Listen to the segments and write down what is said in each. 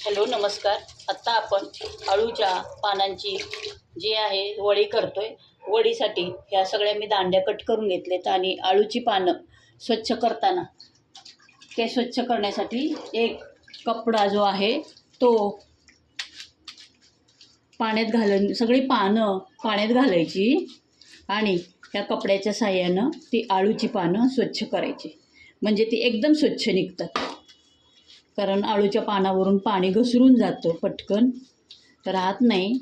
Hello नमस्कार. आत्ता आपण अळूच्या पानांची जी आहे वडी करतोय. वडीसाठी ह्या सगळ्या मी दांड्या कट करून घेतलेत आणि अळूची पानं स्वच्छ करताना ते स्वच्छ करण्यासाठी एक कपडा जो आहे तो पाण्यात घालून सगळी पानं पाण्यात घालायची आणि ह्या कपड्याच्या साह्यानं ती आळूची पानं स्वच्छ करायची. म्हणजे ती एकदम स्वच्छ निघतात. कारण आळूच्या पानावरून पाणी घसरून जातं पटकन. राहत नाही.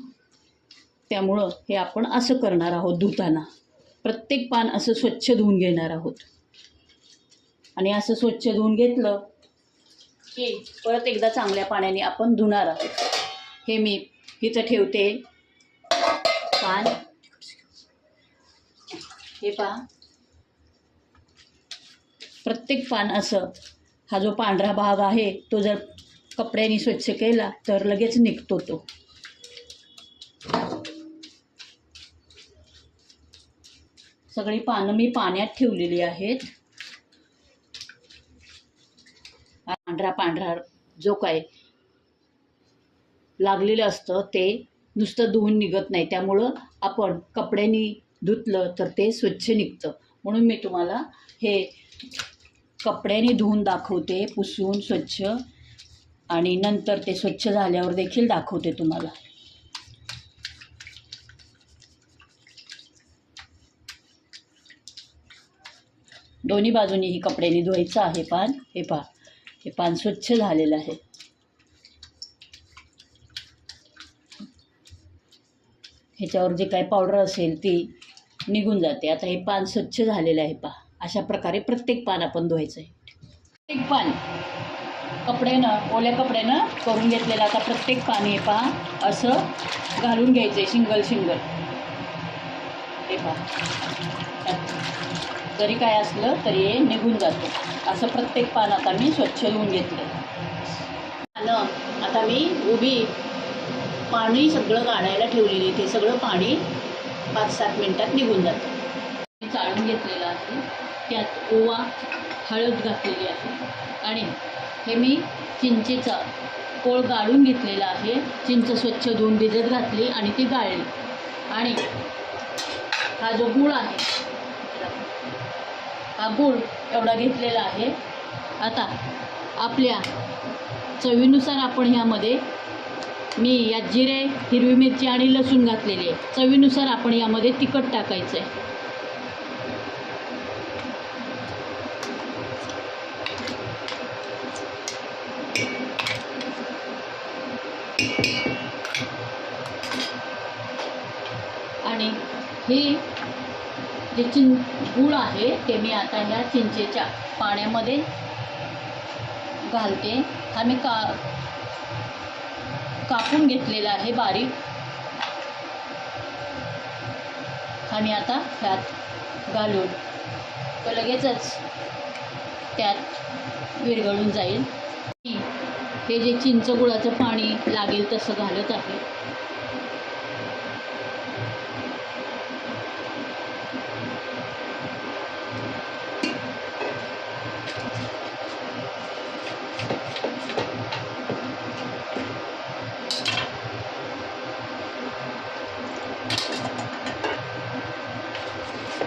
त्यामुळं हे आपण असं करणार आहोत धुताना. प्रत्येक पान असं स्वच्छ धुवून घेणार आहोत. आणि असं स्वच्छ धुवून घेतलं की परत एकदा चांगल्या पाण्याने आपण धुणार आहोत. हे मी इथं ठेवते. पान. हे पहा. प्रत्येक पान असं हा जो पांढरा भाग आहे तो जर कपड्याने स्वच्छ केला तर लगेच निघतो तो. सगळी पानं मी पाण्यात ठेवलेली आहेत. पांढरा पांढरा जो काय लागलेलं असतं ते नुसतं धुवून निघत नाही. त्यामुळं आपण कपड्यांनी धुतलं तर ते स्वच्छ निघतं. म्हणून मी तुम्हाला हे कपड्याने धुवून दाखवते पुसून स्वच्छ. आणि नंतर ते स्वच्छ झाल्यावर देखील दाखवते तुम्हाला. दोन्ही बाजूनी ही कपड्याने धुवायचं आहे पान. हे पहा हे पान स्वच्छ झालेलं आहे. ह्याच्यावर जे काही पावडर असेल ती निघून जाते. आता हे पान स्वच्छ झालेलं आहे पहा. अशा प्रकारे प्रत्येक पान आपण धुवायचं आहे प्रत्येक पान कपड्यानं ओल्या कपड्यानं करून घेतलेलं आता प्रत्येक पान हे पहा असं घालून घ्यायचं आहे शिंगल शिंगल. हे पहा. जरी काय असलं तरी हे निघून जातं. असं प्रत्येक पान आता मी स्वच्छ धुवून घेतलं पानं आता मी उभी पाणी सगळं काढायला ठेवलेली ते सगळं पाणी पाच सात मिनटात निघून जातं. चाळून घेतलेलं आहे. त्यात ओवा हळद घातलेली आहे. आणि हे मी चिंचेचा कोळ गाळून घेतलेला आहे. चिंच स्वच्छ धुवून भिजत घातली आणि ती गाळली. आणि हा जो गूळ आहे हा गूळ एवढा घेतलेला आहे. आता आपल्या चवीनुसार आपण ह्यामध्ये मी यात जिरे हिरवी मिरची आणि लसूण घातलेली आहे. चवीनुसार आपण यामध्ये तिखट टाकायचं आहे आणि हे जे चिं गूळ आहे ते मी आता ह्या चिंचेच्या पाण्यामध्ये घालते. हा मी का कापून घेतलेला आहे बारीक. हा मी आता ह्यात घालून तो लगेचच त्यात विरघळून जाईल. हे जे चिंच गुळाचं पाणी लागेल तसं घालत आहे.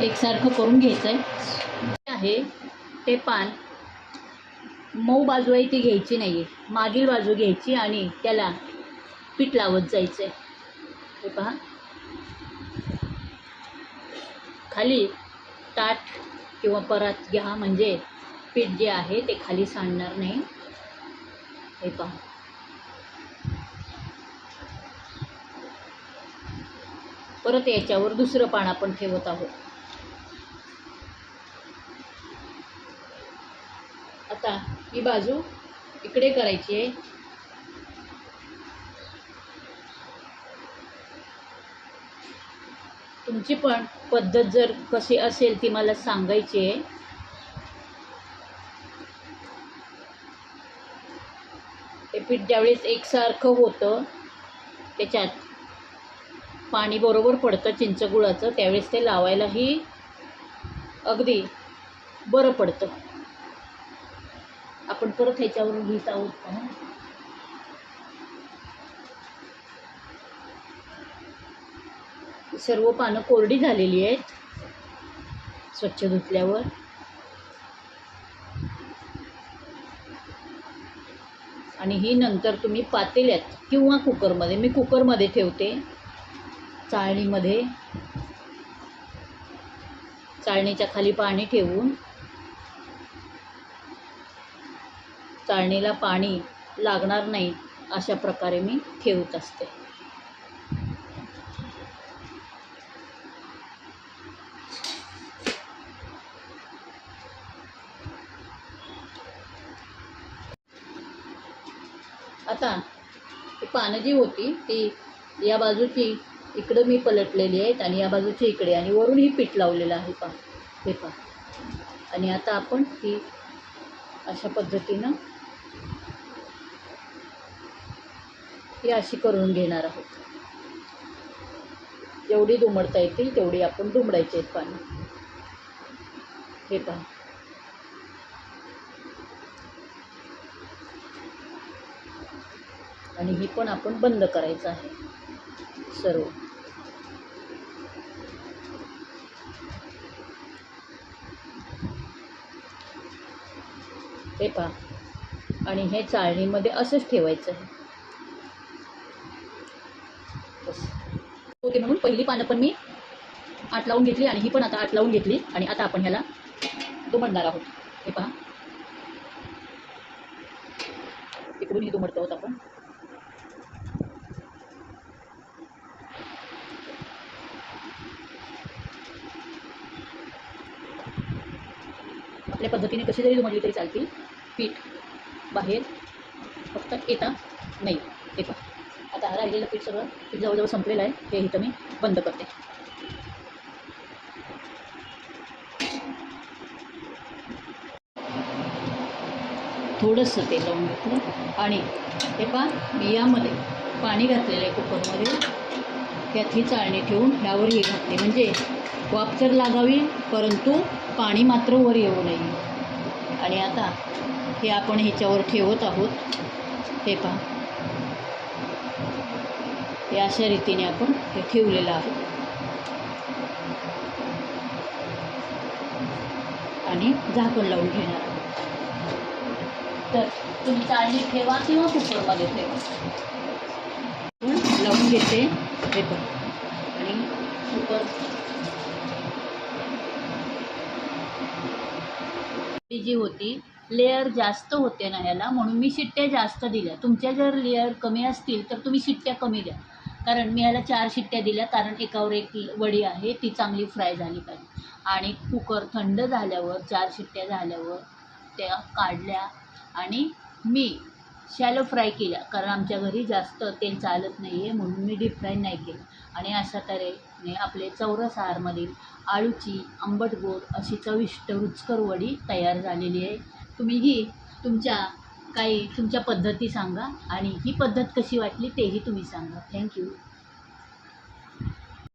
एकसारखं करून घ्यायचं आहे आहे ते पान मऊ बाजू आहे ती घ्यायची नाही आहे मागील बाजू घ्यायची आणि त्याला पीठ लावत जायचं आहे हे पहा. खाली ताट किंवा परात घ्या म्हणजे पीठ जे आहे ते खाली सांडणार नाही. हे पहा. परत याच्यावर दुसरं पान आपण ठेवत आहोत आता ही बाजू इकडे करायची आहे. तुमची पण पद्धत जर कशी असेल ती मला सांगायची आहे. ते पीठ ज्यावेळेस एकसारखं होतं त्याच्यात पाणी बरोबर पडतं चिंचगुळाचं त्यावेळेस ते लावायलाही अगदी बरं पडतं. आपण परत ह्याच्यावरून घेत आहोत का? सर्व पानं कोरडी झालेली आहेत. स्वच्छ धुतल्यावर. आणि ही नंतर तुम्ही पातेल्यात किंवा कुकरमध्ये मी कुकरमध्ये ठेवते. चाळणीमध्ये. चाळणीच्या खाली पाणी ठेवून. चाळणीला पाणी लागणार नाही अशा प्रकारे मी ठेवत असते. आता ही पानं जी होती ती या बाजूची इकडं मी पलटलेली आहेत आणि या बाजूची इकडे. आणि वरून ही पीठ लावलेलं आहे पा हे पा. आणि आता आपण ही अशा पद्धतीनं ही अशी करून घेणार आहोत. जेवढी दुमडता येतील तेवढी आपण दुमडायची आहेत पाणी हे पहा. आणि ही पण आपण बंद करायचं आहे. सर्व. हे पहा. आणि हे चाळणीमध्ये असंच ठेवायचं आहे. ओके म्हणून पहिली पानं पण मी आठ लावून घेतली आणि ही पण आता आठ लावून घेतली आणि आता आपण ह्याला दुमडणार आहोत. हे पहा. इकडून ही दुमडतो आहोत आपण. आपल्या पद्धतीने कशी जरी दुमडली तरी चालतील. पीठ बाहेर फक्त येता नाही. ते पण आता राहिलेलं पीठ सगळं पीठ जवळजवळ संपलेलं आहे. हे इथं मी बंद करते. थोडंसं तेल लावून घेतलं आणि हे पहा बियामध्ये यामध्ये पाणी घातलेलं आहे कुकरमध्ये. त्यात ही चाळणी ठेवून ह्यावर हे घातले. म्हणजे वाफ तर लागावी परंतु पाणी मात्र वर येऊ नये. आणि आता हे आपण ह्याच्यावर ठेवत आहोत. हे पहा. हे अशा रीतीने आपण हे ठेवलेलं आहे. आणि झाकण लावून घेणार आहोत. तर तुम्ही चाळणी ठेवा किंवा कुकरमध्ये ठेवा. पण लावून घेते. हे पण आणि कुकर. जी होती लेअर जास्त होते ना ह्याला म्हणून मी शिट्ट्या जास्त दिल्या. तुमच्या जर लेअर कमी असतील तर तुम्ही शिट्ट्या कमी द्या. कारण मी ह्याला चार शिट्ट्या दिल्या कारण एकावर एक वडी आहे ती चांगली फ्राय झाली पाहिजे. आणि कुकर थंड झाल्यावर चार शिट्ट्या झाल्यावर त्या काढल्या आणि मी शॅलो फ्राय केल्या. कारण आमच्या घरी जास्त तेल चालत नाही आहे म्हणून मी डीप फ्राय नाही केलं. आणि अशा तऱ्हेने आपले चौरस आहारमधील आळूची आंबट गोड अशी चविष्ट रुचकर वडी तयार झालेली आहे. तुम्ही ही तुमच्या काही तुमच्या पद्धती सांगा आणि ही पद्धत कशी वाटली तेही तुम्ही सांगा. थँक्यू